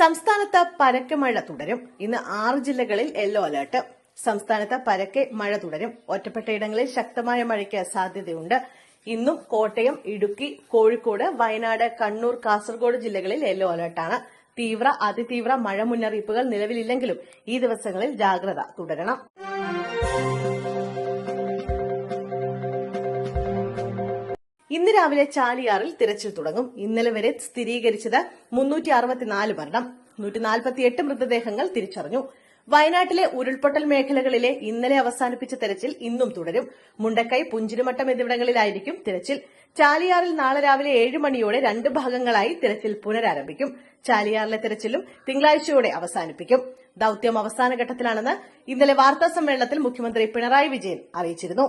സംസ്ഥാനത്ത് പരക്കെ മഴ തുടരും. ഇന്ന് ആറ് ജില്ലകളിൽ യെല്ലോ അലർട്ട്. സംസ്ഥാനത്ത് പരക്കെ മഴ തുടരും. ഒറ്റപ്പെട്ടയിടങ്ങളിൽ ശക്തമായ മഴയ്ക്ക് സാധ്യതയുണ്ട്. ഇന്നും കോട്ടയം ഇടുക്കി കോഴിക്കോട് വയനാട് കണ്ണൂർ കാസർഗോഡ് ജില്ലകളിൽ യെല്ലോ അലർട്ടാണ്. തീവ്ര അതിതീവ്ര മഴ മുന്നറിയിപ്പുകൾ നിലവിലില്ലെങ്കിലും ഈ ദിവസങ്ങളിൽ ജാഗ്രത തുടരണം. ഇന്ന് രാവിലെ ചാലിയാറിൽ തിരച്ചിൽ തുടങ്ങും. ഇന്നലെ വരെ സ്ഥിരീകരിച്ചത് മുന്നൂറ്റി അറുപത്തിനാല് മരണം. നൂറ്റി നാൽപ്പത്തിയെട്ട് മൃതദേഹങ്ങൾ തിരിച്ചറിഞ്ഞു. വയനാട്ടിലെ ഉരുൾപൊട്ടൽ മേഖലകളിലെ ഇന്നലെ അവസാനിപ്പിച്ച തെരച്ചിൽ ഇന്നും തുടരും. മുണ്ടക്കൈ പുഞ്ചിരിമട്ടം എന്നിവിടങ്ങളിലായിരിക്കും തിരച്ചിൽ. ചാലിയാറിൽ നാളെ രാവിലെ ഏഴ് മണിയോടെ രണ്ട് ഭാഗങ്ങളായി തിരച്ചിൽ പുനരാരംഭിക്കും. ചാലിയാറിലെ തിരച്ചിലും തിങ്കളാഴ്ചയോടെ അവസാനിപ്പിക്കും. ദൌത്യം അവസാന ഘട്ടത്തിലാണെന്ന് ഇന്നലെ വാർത്താ സമ്മേളനത്തിൽ മുഖ്യമന്ത്രി പിണറായി വിജയൻ അറിയിച്ചിരുന്നു.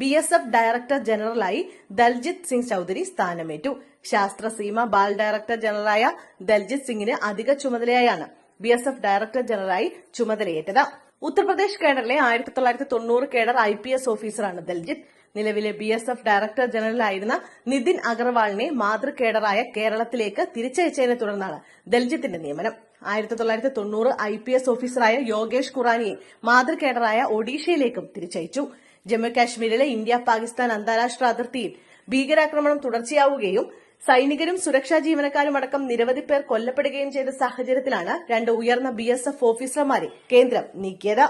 ബി എസ് എഫ് ഡയറക്ടർ ജനറലായി ദൽജിത് സിംഗ് ചൌധരി സ്ഥാനമേറ്റു. ശാസ്ത്ര സീമ ബാൽ ഡയറക്ടർ ജനറലായ ദൽജിത് സിംഗിന് അധിക ചുമതലയായാണ് ബി എസ് എഫ് ഡയറക്ടർ ജനറലായി ചുമതലയേറ്റത്. ഉത്തർപ്രദേശ് കേഡറിലെ ആയിരത്തി തൊള്ളായിരത്തി തൊണ്ണൂറ് കേഡർ ഐ പി എസ് ഓഫീസറാണ് ദൽജിത് നിലവിലെ ബി എസ് എഫ് ഡയറക്ടർ ജനറലായിരുന്ന നിതിൻ അഗർവാളിനെ മാതൃകേഡറായ കേരളത്തിലേക്ക് തിരിച്ചയച്ചതിനെ തുടർന്നാണ് ദൽജിത്തിന്റെ നിയമനം. ആയിരത്തി തൊള്ളായിരത്തി തൊണ്ണൂറ് ഐ പി എസ് ഓഫീസറായ യോഗേഷ് ഖുറാനിയെ മാതൃകേഡറായ ഒഡീഷയിലേക്കും തിരിച്ചയച്ചു. ജമ്മു കാശ്മീരിലെ ഇന്ത്യ പാകിസ്ഥാൻ അന്താരാഷ്ട്ര അതിർത്തിയിൽ ഭീകരാക്രമണം തുടർച്ചയാവുകയും സൈനികരും സുരക്ഷാ ജീവനക്കാരും അടക്കം നിരവധി പേർ കൊല്ലപ്പെടുകയും ചെയ്ത സാഹചര്യത്തിലാണ് രണ്ട് ഉയർന്ന ബി എസ് എഫ് ഓഫീസർമാരെ കേന്ദ്രം നീക്കിയത്.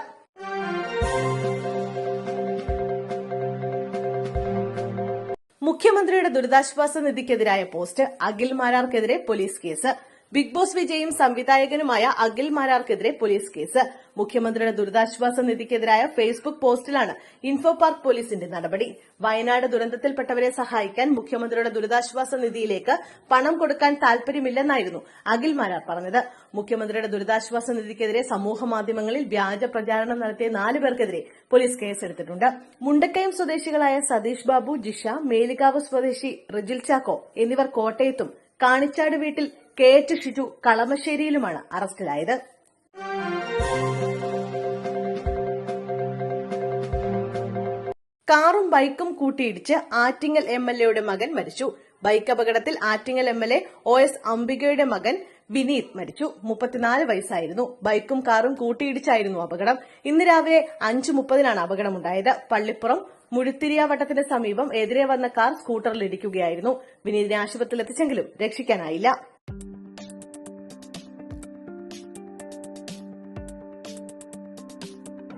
മുഖ്യമന്ത്രിയുടെ ദുരിതാശ്വാസ നിധിക്കെതിരായ പോസ്റ്റ് അഖിൽ മാരാർക്കെതിരെ പോലീസ് കേസ്. ബിഗ് ബോസ് വിജയും സംവിധായകനുമായ അഖിൽ മാരാർക്കെതിരെ പോലീസ് കേസ്. മുഖ്യമന്ത്രിയുടെ ദുരിതാശ്വാസ നിധിക്കെതിരായ ഫേസ്ബുക്ക് പോസ്റ്റിലാണ് ഇൻഫോ പാർക്ക് പോലീസിന്റെ നടപടി. വയനാട് ദുരന്തത്തിൽപ്പെട്ടവരെ സഹായിക്കാൻ മുഖ്യമന്ത്രിയുടെ ദുരിതാശ്വാസ നിധിയിലേക്ക് പണം കൊടുക്കാൻ താൽപര്യമില്ലെന്നായിരുന്നു അഖിൽ മാരാർ പറഞ്ഞത്. മുഖ്യമന്ത്രിയുടെ ദുരിതാശ്വാസ നിധിക്കെതിരെ സമൂഹ മാധ്യമങ്ങളിൽ വ്യാജ പ്രചാരണം നടത്തിയ നാല് പേർക്കെതിരെ പോലീസ് കേസെടുത്തിട്ടുണ്ട്. മുണ്ടക്കയം സ്വദേശികളായ സതീഷ് ബാബു ജിഷ മേലികാവ് സ്വദേശി റിജിൽ ചാക്കോ എന്നിവർ കോട്ടയത്തും കാണിച്ചാട് വീട്ടിൽ കെ എച്ച് ഷിജു കളമശ്ശേരിയിലുമാണ് അറസ്റ്റിലായത്. കാറും ബൈക്കും കൂട്ടിയിടിച്ച് ആറ്റിങ്ങൽ എം എൽ എയുടെ മകൻ മരിച്ചു. ബൈക്ക് അപകടത്തിൽ Attingal M L A O S അംബികയുടെ മകൻ വിനീത് മരിച്ചു. മുപ്പത്തിനാല് വയസ്സായിരുന്നു. ബൈക്കും കാറും കൂട്ടിയിടിച്ചായിരുന്നു അപകടം. ഇന്ന് രാവിലെ അഞ്ചു മുപ്പതിനാണ് അപകടമുണ്ടായത്. പള്ളിപ്പുറം മുഴുത്തിരിയാവട്ടത്തിന്റെ സമീപം എതിരെ വന്ന കാർ സ്കൂട്ടറിൽ ഇടിക്കുകയായിരുന്നു. വിനീതിനെ ആശുപത്രിയിൽ എത്തിച്ചെങ്കിലും രക്ഷിക്കാനായില്ല.